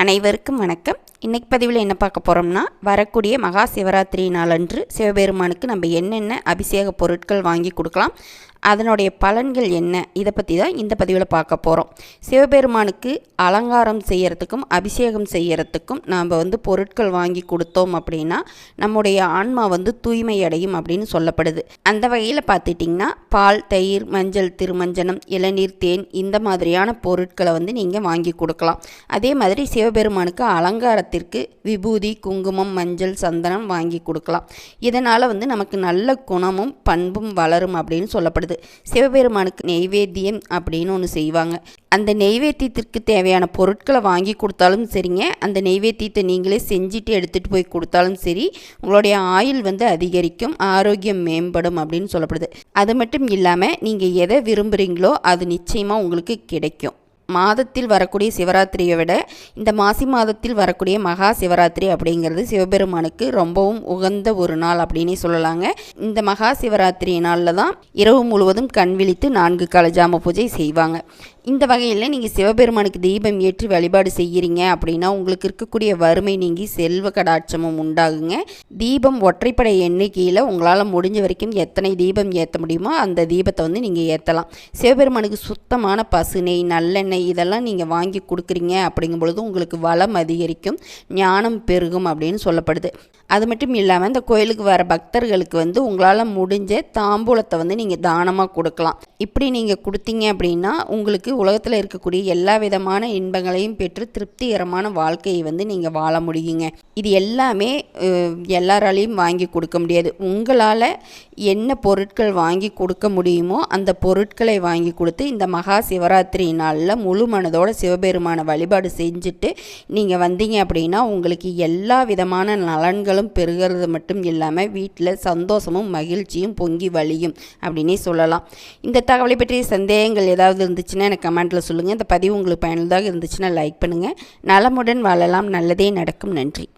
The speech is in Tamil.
அனைவருக்கும் வணக்கம். இன்றைக்கு பதிவில் என்ன பார்க்க போகிறோம்னா வரக்கூடிய மகா சிவராத்திரி நாளன்று சிவபெருமானுக்கு நம்ம என்னென்ன அபிஷேக பொருட்கள் வாங்கி கொடுக்கலாம் அதனுடைய பலன்கள் என்ன இதை பற்றி தான் இந்த பதிவில் பார்க்க போகிறோம் சிவபெருமானுக்கு அலங்காரம் செய்கிறதுக்கும் அபிஷேகம் செய்கிறதுக்கும் நாம் வந்து பொருட்கள் வாங்கி கொடுத்தோம் அப்படின்னா நம்முடைய ஆன்மா வந்து தூய்மை அடையும் அப்படின்னு சொல்லப்படுது. அந்த வகையில் பார்த்துட்டிங்கன்னா பால் தயிர் மஞ்சள் திருமஞ்சனம் இளநீர் தேன் இந்த மாதிரியான பொருட்களை வந்து நீங்கள் வாங்கி கொடுக்கலாம். அதே மாதிரி சிவபெருமானுக்கு அலங்காரத்திற்கு விபூதி குங்குமம் மஞ்சள் சந்தனம் வாங்கி கொடுக்கலாம். இதனால் வந்து நமக்கு நல்ல குணமும் பண்பும் வளரும் அப்படின்னு சொல்லப்படுது. சிவபெருமானுக்கு நெய்வேத்தியம் அப்படின்னு ஒன்று செய்வாங்க. அந்த நெய்வேத்தியத்திற்கு தேவையான பொருட்களை வாங்கி கொடுத்தாலும் சரிங்க. அந்த நெய்வேத்தியத்தை நீங்களே செஞ்சுட்டு எடுத்துகிட்டு போய் கொடுத்தாலும் சரி உங்களுடைய ஆயுள் வந்து அதிகரிக்கும் ஆரோக்கியம் மேம்படும் அப்படின்னு சொல்லப்படுது. அது மட்டும் இல்லாமல் நீங்கள் எதை விரும்புகிறீங்களோ அது நிச்சயமாக உங்களுக்கு கிடைக்கும். மாதத்தில் வரக்கூடிய சிவராத்திரியை விட இந்த மாசி மாதத்தில் வரக்கூடிய மகா சிவராத்திரி அப்படிங்கிறது சிவபெருமானுக்கு ரொம்பவும் உகந்த ஒரு நாள் அப்படின்னே சொல்லலாங்க. இந்த மகா சிவராத்திரி நாளில் தான் இரவு முழுவதும் கண் விழித்து நான்கு கால ஜாம பூஜை செய்வாங்க. இந்த வகையில் நீங்கள் சிவபெருமானுக்கு தீபம் ஏற்றி வழிபாடு செய்கிறீங்க அப்படின்னா உங்களுக்கு இருக்கக்கூடிய வறுமை நீங்கி செல்வ கடாட்சமும் உண்டாகுங்க. தீபம் ஒற்றைப்படை எண்ணிக்கையில் உங்களால் முடிஞ்ச வரைக்கும் எத்தனை தீபம் ஏற்ற முடியுமோ அந்த தீபத்தை வந்து நீங்கள் ஏற்றலாம் சிவபெருமானுக்கு சுத்தமான பசு நெய் நல்லெண்ணெய் இதெல்லாம் நீங்கள் வாங்கி கொடுக்குறீங்க அப்படிங்கும் பொழுது உங்களுக்கு வளம் அதிகரிக்கும் ஞானம் பெருகும் அப்படின்னு சொல்லப்படுது. அது மட்டும் இல்லாமல் இந்த கோயிலுக்கு வர பக்தர்களுக்கு வந்து உங்களால் முடிஞ்ச தாம்பூலத்தை வந்து நீங்கள் தானமாக கொடுக்கலாம். இப்படி நீங்கள் கொடுத்தீங்க அப்படின்னா உங்களுக்கு உலகத்தில் இருக்கக்கூடிய எல்லா விதமான இன்பங்களையும் பெற்று திருப்திகரமான வாழ்க்கையை வந்து நீங்கள் வாழ முடியுங்க. இது எல்லாமே எல்லாராலையும் வாங்கி கொடுக்க முடியாது. உங்களால் என்ன பொருட்கள் வாங்கி கொடுக்க முடியுமோ அந்த பொருட்களை வாங்கி கொடுத்து இந்த மகா சிவராத்திரி நாளில் முழு மனதோட சிவபெருமான வழிபாடு செஞ்சுட்டு நீங்கள் வந்தீங்க அப்படின்னா உங்களுக்கு எல்லா விதமான நலன்களும் பெறுகிறது மட்டும் இல்லாமல் வீட்டில் சந்தோஷமும் மகிழ்ச்சியும் பொங்கி வழியும் அப்படின்னே சொல்லலாம். இந்த தகவலை பற்றிய சந்தேகங்கள் ஏதாவது இருந்துச்சுன்னா எனக்கு கமெண்ட்டில் சொல்லுங்கள் இந்த பதிவு உங்களுக்கு பயனுள்ளதாக இருந்துச்சுன்னா லைக் பண்ணுங்கள் நலமுடன் வாழலாம். நல்லதே நடக்கும். நன்றி.